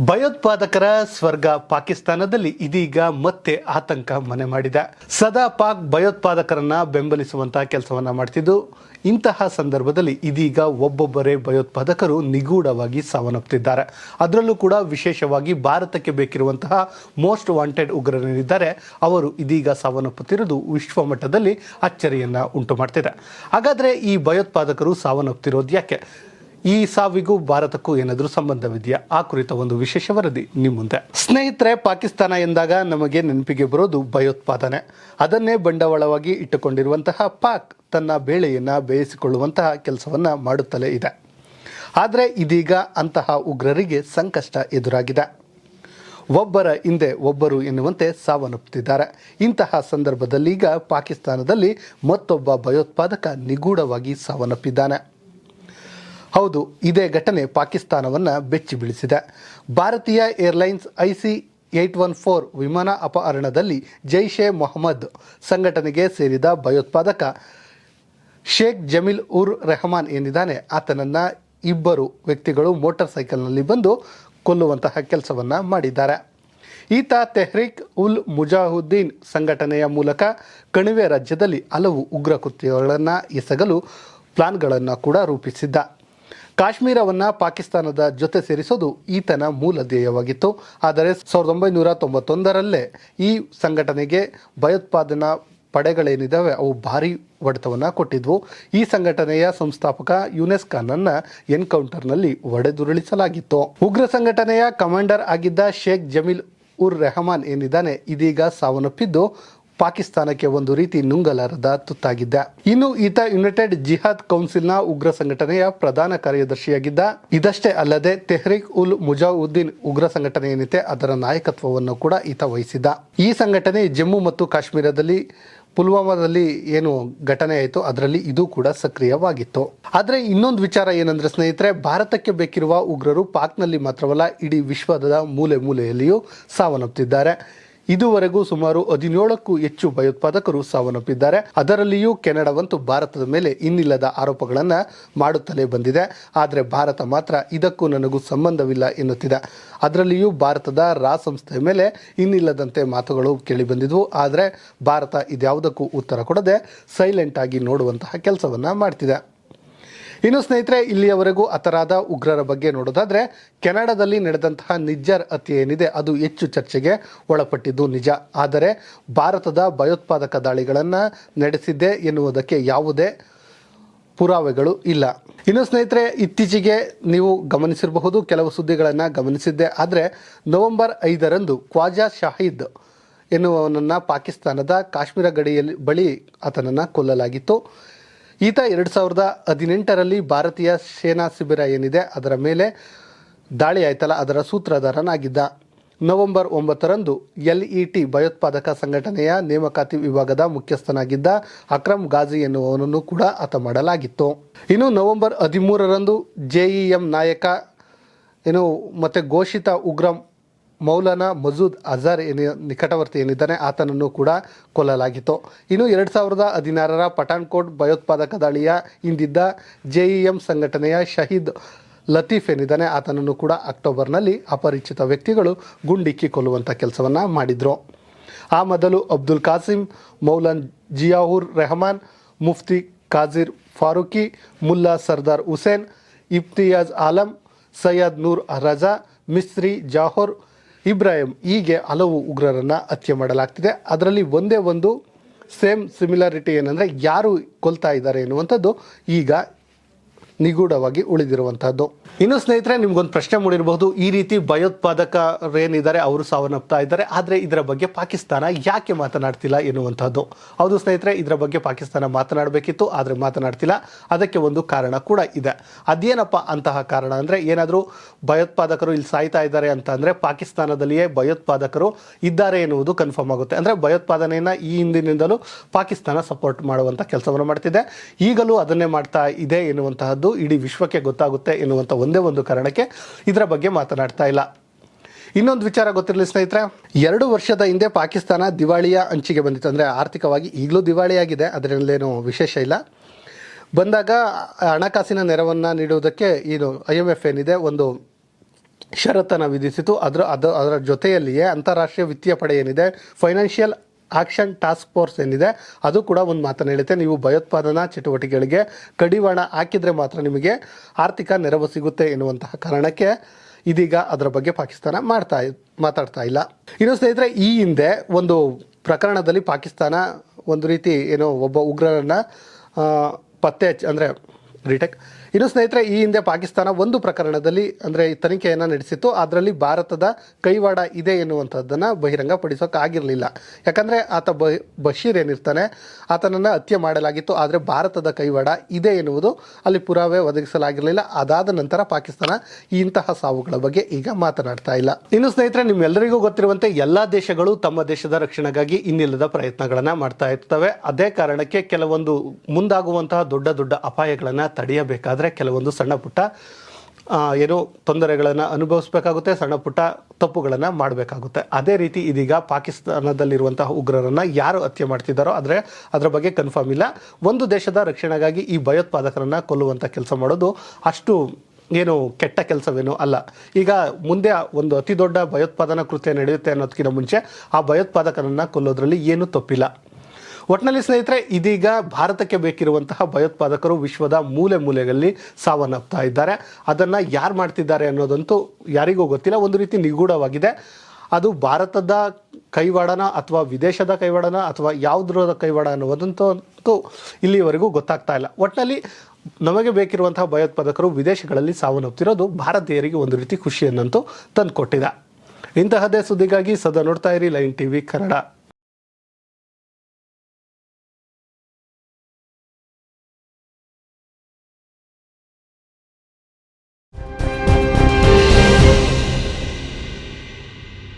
ಭಯೋತ್ಪಾದಕರ ಸ್ವರ್ಗ ಪಾಕಿಸ್ತಾನದಲ್ಲಿ ಇದೀಗ ಮತ್ತೆ ಆತಂಕ ಮನೆ ಮಾಡಿದೆ. ಸದಾ ಪಾಕ್ ಭಯೋತ್ಪಾದಕರನ್ನ ಬೆಂಬಲಿಸುವಂತಹ ಕೆಲಸವನ್ನ ಮಾಡ್ತಿದ್ದು. ಇಂತಹ ಸಂದರ್ಭದಲ್ಲಿ ಇದೀಗ ಒಬ್ಬೊಬ್ಬರೇ ಭಯೋತ್ಪಾದಕರು ನಿಗೂಢವಾಗಿ ಸಾವನ್ನಪ್ಪುತ್ತಿದ್ದಾರೆ ಅದರಲ್ಲೂ ಕೂಡ ವಿಶೇಷವಾಗಿ ಭಾರತಕ್ಕೆ ಬೇಕಿರುವಂತಹ ಮೋಸ್ಟ್ ವಾಂಟೆಡ್ ಉಗ್ರರೇನಿದ್ದಾರೆ, ಅವರು ಇದೀಗ ಸಾವನ್ನಪ್ಪುತ್ತಿರುವುದು ವಿಶ್ವಮಟ್ಟದಲ್ಲಿ ಅಚ್ಚರಿಯನ್ನ ಉಂಟು ಮಾಡ್ತಿದೆ ಹಾಗಾದ್ರೆ ಈ ಭಯೋತ್ಪಾದಕರು ಸಾವನ್ನಪ್ಪುತ್ತಿರೋದು ಯಾಕೆ? ಈ ಸಾವಿಗೂ ಭಾರತಕ್ಕೂ ಏನಾದರೂ ಸಂಬಂಧವಿದೆಯಾ? ಆ ಕುರಿತ ಒಂದು ವಿಶೇಷ ವರದಿ ನಿಮ್ಮ ಮುಂದೆ. ಸ್ನೇಹಿತರೆ, ಪಾಕಿಸ್ತಾನ ಎಂದಾಗ ನಮಗೆ ನೆನಪಿಗೆ ಬರೋದು ಭಯೋತ್ಪಾದನೆ. ಅದನ್ನೇ ಬಂಡವಾಳವಾಗಿ ಇಟ್ಟುಕೊಂಡಿರುವಂತಹ ಪಾಕ್ ತನ್ನ ಬೇಳೆಯನ್ನು ಬೇಯಿಸಿಕೊಳ್ಳುವಂತಹ ಕೆಲಸವನ್ನು ಮಾಡುತ್ತಲೇ ಇದೆ. ಆದರೆ ಇದೀಗ ಅಂತಹ ಉಗ್ರರಿಗೆ ಸಂಕಷ್ಟ ಎದುರಾಗಿದೆ. ಒಬ್ಬರ ಹಿಂದೆ ಒಬ್ಬರು ಎನ್ನುವಂತೆ ಸಾವನ್ನಪ್ಪುತ್ತಿದ್ದಾರೆ. ಇಂತಹ ಸಂದರ್ಭದಲ್ಲಿ ಈಗ ಪಾಕಿಸ್ತಾನದಲ್ಲಿ ಮತ್ತೊಬ್ಬ ಭಯೋತ್ಪಾದಕ ನಿಗೂಢವಾಗಿ ಸಾವನ್ನಪ್ಪಿದ್ದಾನೆ. ಹೌದು, ಇದೇ ಘಟನೆ ಪಾಕಿಸ್ತಾನವನ್ನು ಬೆಚ್ಚಿ ಬೀಳಿಸಿದೆ ಭಾರತೀಯ airlines IC eight one four ವಿಮಾನ ಅಪಹರಣದಲ್ಲಿ ಜೈಷೆ ಮೊಹಮ್ಮದ್ ಸಂಘಟನೆಗೆ ಸೇರಿದ ಭಯೋತ್ಪಾದಕ ಶೇಖ್ ಜಮೀಲ್ ಉರ್ ರೆಹಮಾನ್ ಏನಿದ್ದಾನೆ ಆತನನ್ನು ಇಬ್ಬರು ವ್ಯಕ್ತಿಗಳು ಮೋಟಾರ್ ಸೈಕಲ್ನಲ್ಲಿ ಬಂದು ಕೊಲ್ಲುವಂತಹ ಕೆಲಸವನ್ನು ಮಾಡಿದ್ದಾರೆ. ಈತ ತೆಹ್ರಿಕ್ ಉಲ್ ಮುಜಾಹುದ್ದೀನ್ ಸಂಘಟನೆಯ ಮೂಲಕ ಕಣಿವೆ ರಾಜ್ಯದಲ್ಲಿ ಹಲವು ಉಗ್ರ ಕೃತ್ಯಗಳನ್ನು ಎಸಗಲು ಪ್ಲಾನ್ಗಳನ್ನು ಕೂಡ ರೂಪಿಸಿದ್ದ. ಕಾಶ್ಮೀರವನ್ನು ಪಾಕಿಸ್ತಾನದ ಜೊತೆ ಸೇರಿಸೋದು ಈತನ ಮೂಲ ಧ್ಯೇಯವಾಗಿತ್ತು. ಆದರೆ ಸಾವಿರದ ಒಂಬೈನೂರ ತೊಂಬತ್ತೊಂದರಲ್ಲೇ ಈ ಸಂಘಟನೆಗೆ ಭಯೋತ್ಪಾದನಾ ಪಡೆಗಳೇನಿದ್ದಾವೆ ಅವು ಭಾರಿ ಹೊಡೆತವನ್ನು ಕೊಟ್ಟಿದ್ವು. ಈ ಸಂಘಟನೆಯ ಸಂಸ್ಥಾಪಕ ಯುನೆಸ್ ಖಾನ್ನನ್ನು ಎನ್ಕೌಂಟರ್ನಲ್ಲಿ ಹೊಡೆದುರುಳಿಸಲಾಗಿತ್ತು. ಉಗ್ರ ಸಂಘಟನೆಯ ಕಮಾಂಡರ್ ಆಗಿದ್ದ ಶೇಖ್ ಜಮೀಲ್ ಉರ್ ರೆಹಮಾನ್ ಏನಿದ್ದಾನೆ, ಇದೀಗ ಸಾವನ್ನಪ್ಪಿದ್ದು ಪಾಕಿಸ್ತಾನಕ್ಕೆ ಒಂದು ರೀತಿ ನುಂಗಲಾರದ ತುತ್ತಾಗಿದ್ದ. ಇನ್ನು ಈತ ಯುನೈಟೆಡ್ ಜಿಹಾದ್ ಕೌನ್ಸಿಲ್ನ ಉಗ್ರ ಸಂಘಟನೆಯ ಪ್ರಧಾನ ಕಾರ್ಯದರ್ಶಿಯಾಗಿದ್ದ. ಇದಷ್ಟೇ ಅಲ್ಲದೆ ತೆಹ್ರಿಕ್ ಉಲ್ ಮುಜಾವುದ್ದೀನ್ ಉಗ್ರ ಸಂಘಟನೆ ಏನಿದೆ ಅದರ ನಾಯಕತ್ವವನ್ನು ಕೂಡ ಈತ ವಹಿಸಿದ್ದ. ಈ ಸಂಘಟನೆ ಜಮ್ಮು ಮತ್ತು ಕಾಶ್ಮೀರದಲ್ಲಿ ಪುಲ್ವಾಮಾದಲ್ಲಿ ಏನು ಘಟನೆ ಆಯಿತು ಅದರಲ್ಲಿ ಇದು ಕೂಡ ಸಕ್ರಿಯವಾಗಿತ್ತು. ಆದರೆ ಇನ್ನೊಂದು ವಿಚಾರ ಏನಂದ್ರೆ ಸ್ನೇಹಿತರೆ, ಭಾರತಕ್ಕೆ ಬೇಕಿರುವ ಉಗ್ರರು ಪಾಕ್ನಲ್ಲಿ ಮಾತ್ರವಲ್ಲ, ಇಡೀ ವಿಶ್ವದ ಮೂಲೆ ಮೂಲೆಯಲ್ಲಿಯೂ ಸಾವನ್ನಪ್ಪುತ್ತಿದ್ದಾರೆ ಇದುವರೆಗೂ ಸುಮಾರು ಹದಿನೇಳಕ್ಕೂ ಹೆಚ್ಚು ಭಯೋತ್ಪಾದಕರು ಸಾವನ್ನಪ್ಪಿದ್ದಾರೆ. ಅದರಲ್ಲಿಯೂ ಕೆನಡಾವಂತೂ ಭಾರತದ ಮೇಲೆ ಇನ್ನಿಲ್ಲದ ಆರೋಪಗಳನ್ನು ಮಾಡುತ್ತಲೇ ಬಂದಿದೆ. ಆದರೆ ಭಾರತ ಮಾತ್ರ ಇದಕ್ಕೂ ನನಗೂ ಸಂಬಂಧವಿಲ್ಲ ಎನ್ನುತ್ತಿದೆ. ಅದರಲ್ಲಿಯೂ ಭಾರತದ ರಾ ಸಂಸ್ಥೆಯ ಮೇಲೆ ಇನ್ನಿಲ್ಲದಂತೆ ಮಾತುಗಳು ಕೇಳಿಬಂದಿದ್ವು. ಆದರೆ ಭಾರತ ಇದ್ಯಾವುದಕ್ಕೂ ಉತ್ತರ ಕೊಡದೆ ಸೈಲೆಂಟ್ ಆಗಿ ನೋಡುವಂತಹ ಕೆಲಸವನ್ನು ಮಾಡ್ತಿದೆ. ಇನ್ನು ಸ್ನೇಹಿತರೆ, ಇಲ್ಲಿಯವರೆಗೂ ಹತರಾದ ಉಗ್ರರ ಬಗ್ಗೆ ನೋಡೋದಾದ್ರೆ, ಕೆನಡಾದಲ್ಲಿ ನಡೆದಂತಹ ನಿಜ್ಜರ್ ಹತ್ಯೆ ಏನಿದೆ, ಅದು ಹೆಚ್ಚು ಚರ್ಚೆಗೆ ಒಳಪಟ್ಟಿದ್ದು ನಿಜ. ಆದರೆ ಭಾರತದ ಭಯೋತ್ಪಾದಕ ದಾಳಿಗಳನ್ನು ನಡೆಸಿದ್ದೆ ಎನ್ನುವುದಕ್ಕೆ ಯಾವುದೇ ಪುರಾವೆಗಳು ಇಲ್ಲ. ಇನ್ನು ಸ್ನೇಹಿತರೆ, ಇತ್ತೀಚೆಗೆ ನೀವು ಗಮನಿಸಿರಬಹುದು, ಕೆಲವು ಸುದ್ದಿಗಳನ್ನು ಗಮನಿಸಿದ್ದೆ. ಆದರೆ ನವೆಂಬರ್ ಐದರಂದು ಖ್ವಾಜಾ ಶಾಹಿದ್ ಎನ್ನುವನನ್ನು ಪಾಕಿಸ್ತಾನದ ಕಾಶ್ಮೀರ ಗಡಿಯಲ್ಲಿ ಬಳಿ ಆತನನ್ನು ಕೊಲ್ಲಲಾಗಿತ್ತು. ಈತ ಎರಡು ಸಾವಿರದ ಹದಿನೆಂಟರಲ್ಲಿ ಭಾರತೀಯ ಸೇನಾ ಶಿಬಿರ ಏನಿದೆ, ಅದರ ಮೇಲೆ ದಾಳಿ ಆಯ್ತಲ್ಲ, ಅದರ ಸೂತ್ರಧಾರನಾಗಿದ್ದ. ನವೆಂಬರ್ ಒಂಬತ್ತರಂದು ಎಲ್ ಇ ಟಿ ಭಯೋತ್ಪಾದಕ ಸಂಘಟನೆಯ ನೇಮಕಾತಿ ವಿಭಾಗದ ಮುಖ್ಯಸ್ಥನಾಗಿದ್ದ ಅಕ್ರಮ್ ಗಾಜಿ ಎನ್ನುವವನನ್ನು ಕೂಡ ಆತ ಮಾಡಲಾಗಿತ್ತು. ಇನ್ನು ನವೆಂಬರ್ ಹದಿಮೂರರಂದು ಜೆಇಎಂ ನಾಯಕ ಏನು, ಮತ್ತು ಘೋಷಿತ ಉಗ್ರ ಮೌಲಾನಾ ಮಜೂದ್ ಅಜರ್ ಏನಿ, ನಿಕಟವರ್ತಿ ಏನಿದ್ದಾನೆ, ಆತನನ್ನು ಕೂಡ ಕೊಲ್ಲಲಾಗಿತ್ತು. ಇನ್ನು ಎರಡು ಸಾವಿರದ ಹದಿನಾರರ ಪಠಾಣ್ಕೋಟ್ ಭಯೋತ್ಪಾದಕ ದಾಳಿಯ ಹಿಂದಿದ್ದ ಜೆಇಎಂ ಸಂಘಟನೆಯ ಶಹೀದ್ ಲತೀಫ್ ಏನಿದ್ದಾನೆ, ಆತನನ್ನು ಕೂಡ ಅಕ್ಟೋಬರ್ನಲ್ಲಿ ಅಪರಿಚಿತ ವ್ಯಕ್ತಿಗಳು ಗುಂಡಿಕ್ಕಿ ಕೊಲ್ಲುವಂಥ ಕೆಲಸವನ್ನು ಮಾಡಿದರು. ಆ ಮೊದಲು ಅಬ್ದುಲ್ ಕಾಸಿಂ, ಮೌಲನ್ ಜಿಯಾಹುರ್ ರೆಹಮಾನ್, ಮುಫ್ತಿ ಕಾಜಿರ್ ಫಾರೂಕಿ, ಮುಲ್ಲಾ ಸರ್ದಾರ್ ಹುಸೇನ್ ಇಫ್ತಿಯಾಜ್ ಆಲಂ, ಸೈಯದ್ ನೂರ್ ರಜಾ ಮಿಸ್ತ್ರಿ ಜಾಹೋರ್ ಇಬ್ರಾಹಿಂ ಹೀಗೆ ಹಲವು ಉಗ್ರರನ್ನು ಹತ್ಯೆ ಮಾಡಲಾಗ್ತಿದೆ. ಅದರಲ್ಲಿ ಒಂದೇ ಒಂದು ಸೇಮ್ ಸಿಮಿಲಾರಿಟಿ ಏನಂದರೆ ಯಾರು ಕೊಲ್ತಾ ಇದ್ದಾರೆ ಎನ್ನುವಂಥದ್ದು ಈಗ ನಿಗೂಢವಾಗಿ ಉಳಿದಿರುವಂತಹದ್ದು. ಇನ್ನು ಸ್ನೇಹಿತರೆ, ನಿಮ್ಗೊಂದು ಪ್ರಶ್ನೆ ಮೂಡಿರಬಹುದು. ಈ ರೀತಿ ಭಯೋತ್ಪಾದಕರೇನಿದ್ದಾರೆ? ಅವರು ಸಾವನ್ನಪ್ತಾ ಇದ್ದಾರೆ. ಆದರೆ ಇದರ ಬಗ್ಗೆ ಪಾಕಿಸ್ತಾನ ಯಾಕೆ ಮಾತನಾಡ್ತಿಲ್ಲ ಎನ್ನುವಂಥದ್ದು ಹೌದು ಸ್ನೇಹಿತರೆ, ಇದರ ಬಗ್ಗೆ ಪಾಕಿಸ್ತಾನ ಮಾತನಾಡಬೇಕಿತ್ತು, ಆದರೆ ಮಾತನಾಡ್ತಿಲ್ಲ. ಅದಕ್ಕೆ ಒಂದು ಕಾರಣ ಕೂಡ ಇದೆ. ಅದೇನಪ್ಪ ಅಂತಹ ಕಾರಣ ಅಂದರೆ, ಏನಾದರೂ ಭಯೋತ್ಪಾದಕರು ಇಲ್ಲಿ ಸಾಯ್ತಾ ಇದ್ದಾರೆ ಅಂತ ಅಂದರೆ, ಪಾಕಿಸ್ತಾನದಲ್ಲಿಯೇ ಭಯೋತ್ಪಾದಕರು ಇದ್ದಾರೆ ಎನ್ನುವುದು ಕನ್ಫರ್ಮ್ ಆಗುತ್ತೆ. ಅಂದರೆ ಭಯೋತ್ಪಾದನೆಯನ್ನು ಈ ಹಿಂದಿನಿಂದಲೂ ಪಾಕಿಸ್ತಾನ ಸಪೋರ್ಟ್ ಮಾಡುವಂಥ ಕೆಲಸವನ್ನು ಮಾಡ್ತಿದೆ. ಈಗಲೂ ಅದನ್ನೇ ಮಾಡ್ತಾ ಇದೆ ಎನ್ನುವಂತಹದ್ದು ಇಡೀ ವಿಶ್ವಕ್ಕೆ ಗೊತ್ತಾಗುತ್ತೆ ಎನ್ನುವಂಥ ಒಂದೇ ಒಂದು ಕಾರಣಕ್ಕೆ ಇದರ ಬಗ್ಗೆ ಮಾತನಾಡ್ತಾ ಇಲ್ಲ. ಇನ್ನೊಂದು ವಿಚಾರ ಗೊತ್ತಿರಲಿ ಸ್ನೇಹಿತರೆ, ಎರಡು ವರ್ಷದ ಹಿಂದೆ ಪಾಕಿಸ್ತಾನ ದಿವಾಳಿಯ ಅಂಚಿಗೆ ಬಂದಿತ್ತು. ಅಂದರೆ ಆರ್ಥಿಕವಾಗಿ ಈಗಲೂ ದಿವಾಳಿಯಾಗಿದೆ, ಅದರಲ್ಲೇನು ವಿಶೇಷ ಇಲ್ಲ. ಬಂದಾಗ ಹಣಕಾಸಿನ ನೆರವನ್ನು ನೀಡುವುದಕ್ಕೆ ಇದು ಐ ಎಂ ಎಫ್ ಏನಿದೆ, ಒಂದು ಷರತ್ತನ್ನು ವಿಧಿಸಿತು. ಅದರ, ಅದು, ಅದರ ಜೊತೆಯಲ್ಲಿಯೇ ಅಂತಾರಾಷ್ಟ್ರೀಯ ವಿತ್ತೀಯ ಪಡೆ ಏನಿದೆ, ಫೈನಾನ್ಷಿಯಲ್ ಆಕ್ಷನ್ ಟಾಸ್ಕ್ ಫೋರ್ಸ್ ಏನಿದೆ, ಅದು ಕೂಡ ಒಂದು ಮಾತನ್ನು ಹೇಳುತ್ತೆ. ನೀವು ಭಯೋತ್ಪಾದನಾ ಚಟುವಟಿಕೆಗಳಿಗೆ ಕಡಿವಾಣ ಹಾಕಿದರೆ ಮಾತ್ರ ನಿಮಗೆ ಆರ್ಥಿಕ ನೆರವು ಸಿಗುತ್ತೆ ಎನ್ನುವಂತಹ ಕಾರಣಕ್ಕೆ ಇದೀಗ ಅದರ ಬಗ್ಗೆ ಪಾಕಿಸ್ತಾನ ಮಾಡ್ತಾ ಮಾತಾಡ್ತಾ ಇಲ್ಲ. ಇನ್ನು ಸ್ನೇಹಿತರೆ, ಈ ಹಿಂದೆ ಒಂದು ಪ್ರಕರಣದಲ್ಲಿ ಪಾಕಿಸ್ತಾನ ಒಂದು ರೀತಿ ಏನೋ ಒಬ್ಬ ಉಗ್ರರನ್ನ ಪತ್ತೆ ಹಚ್ಚಿ, ಅಂದರೆ, ರಿಟೆಕ್ ಇನ್ನು ಸ್ನೇಹಿತರೆ, ಈ ಹಿಂದೆ ಪಾಕಿಸ್ತಾನ ಒಂದು ಪ್ರಕರಣದಲ್ಲಿ, ಅಂದರೆ ತನಿಖೆಯನ್ನು ನಡೆಸಿತ್ತು. ಅದರಲ್ಲಿ ಭಾರತದ ಕೈವಾಡ ಇದೆ ಎನ್ನುವಂಥದ್ದನ್ನು ಬಹಿರಂಗಪಡಿಸೋಕ್ಕಾಗಿರಲಿಲ್ಲ ಯಾಕಂದರೆ ಆತ ಬ, ಬಶೀರ್ ಏನಿರ್ತಾನೆ, ಆತನನ್ನು ಹತ್ಯೆ ಮಾಡಲಾಗಿತ್ತು. ಆದರೆ ಭಾರತದ ಕೈವಾಡ ಇದೆ ಎನ್ನುವುದು ಅಲ್ಲಿ ಪುರಾವೆ ಒದಗಿಸಲಾಗಿರಲಿಲ್ಲ. ಅದಾದ ನಂತರ ಪಾಕಿಸ್ತಾನ ಇಂತಹ ಸಾವುಗಳ ಬಗ್ಗೆ ಈಗ ಮಾತನಾಡ್ತಾ ಇಲ್ಲ. ಇನ್ನು ಸ್ನೇಹಿತರೆ, ನಿಮ್ಮೆಲ್ಲರಿಗೂ ಗೊತ್ತಿರುವಂತೆ ಎಲ್ಲ ದೇಶಗಳು ತಮ್ಮ ದೇಶದ ರಕ್ಷಣೆಗಾಗಿ ಇನ್ನಿಲ್ಲದ ಪ್ರಯತ್ನಗಳನ್ನು ಮಾಡ್ತಾ ಇರ್ತವೆ. ಅದೇ ಕಾರಣಕ್ಕೆ ಕೆಲವೊಂದು ಮುಂದಾಗುವಂತಹ ದೊಡ್ಡ ದೊಡ್ಡ ಅಪಾಯಗಳನ್ನು ತಡೆಯಬೇಕಾದ್ರೆ ಕೆಲವೊಂದು ಸಣ್ಣ ಪುಟ್ಟ ಏನು ತೊಂದರೆಗಳನ್ನು ಅನುಭವಿಸಬೇಕಾಗುತ್ತೆ, ಸಣ್ಣ ಪುಟ್ಟ ತಪ್ಪುಗಳನ್ನು ಮಾಡಬೇಕಾಗುತ್ತೆ. ಅದೇ ರೀತಿ ಇದೀಗ ಪಾಕಿಸ್ತಾನದಲ್ಲಿರುವಂತಹ ಉಗ್ರರನ್ನು ಯಾರು ಹತ್ಯೆ ಮಾಡ್ತಿದ್ದಾರೋ ಆದರೆ ಅದರ ಬಗ್ಗೆ ಕನ್ಫರ್ಮ್ ಇಲ್ಲ. ಒಂದು ದೇಶದ ರಕ್ಷಣೆಗಾಗಿ ಈ ಭಯೋತ್ಪಾದಕರನ್ನು ಕೊಲ್ಲುವಂಥ ಕೆಲಸ ಮಾಡೋದು ಅಷ್ಟು ಏನು ಕೆಟ್ಟ ಕೆಲಸವೇನೋ ಅಲ್ಲ. ಈಗ ಮುಂದೆ ಒಂದು ಅತಿ ದೊಡ್ಡ ಭಯೋತ್ಪಾದನಾ ಕೃತ್ಯ ನಡೆಯುತ್ತೆ ಅನ್ನೋದಕ್ಕಿಂತ ಮುಂಚೆ ಆ ಭಯೋತ್ಪಾದಕರನ್ನು ಕೊಲ್ಲೋದ್ರಲ್ಲಿ ಏನೂ ತಪ್ಪಿಲ್ಲ. ಒಟ್ಟಿನಲ್ಲಿ ಸ್ನೇಹಿತರೆ, ಇದೀಗ ಭಾರತಕ್ಕೆ ಬೇಕಿರುವಂತಹ ಭಯೋತ್ಪಾದಕರು ವಿಶ್ವದ ಮೂಲೆ ಮೂಲೆಗಳಲ್ಲಿ ಸಾವನ್ನಪ್ತಾ ಇದ್ದಾರೆ. ಅದನ್ನು ಯಾರು ಮಾಡ್ತಿದ್ದಾರೆ ಅನ್ನೋದಂತೂ ಯಾರಿಗೂ ಗೊತ್ತಿಲ್ಲ. ಒಂದು ರೀತಿ ನಿಗೂಢವಾಗಿದೆ. ಅದು ಭಾರತದ ಕೈವಾಡನ ಅಥವಾ ವಿದೇಶದ ಕೈವಾಡನ ಅಥವಾ ಯಾವುದ್ರ ಕೈವಾಡ ಅನ್ನುವುದಂತೂ ಇಲ್ಲಿವರೆಗೂ ಗೊತ್ತಾಗ್ತಾ ಇಲ್ಲ. ಒಟ್ಟಿನಲ್ಲಿ ನಮಗೆ ಬೇಕಿರುವಂತಹ ಭಯೋತ್ಪಾದಕರು ವಿದೇಶಗಳಲ್ಲಿ ಸಾವನ್ನಪ್ತಿರೋದು ಭಾರತೀಯರಿಗೆ ಒಂದು ರೀತಿ ಖುಷಿಯನ್ನಂತೂ ತಂದುಕೊಟ್ಟಿದೆ. ಇಂತಹದ್ದೇ ಸುದ್ದಿಗಾಗಿ ಸದಾ ನೋಡ್ತಾ ಇರಿ ಲೈನ್ ಟಿವಿ ಕನ್ನಡ.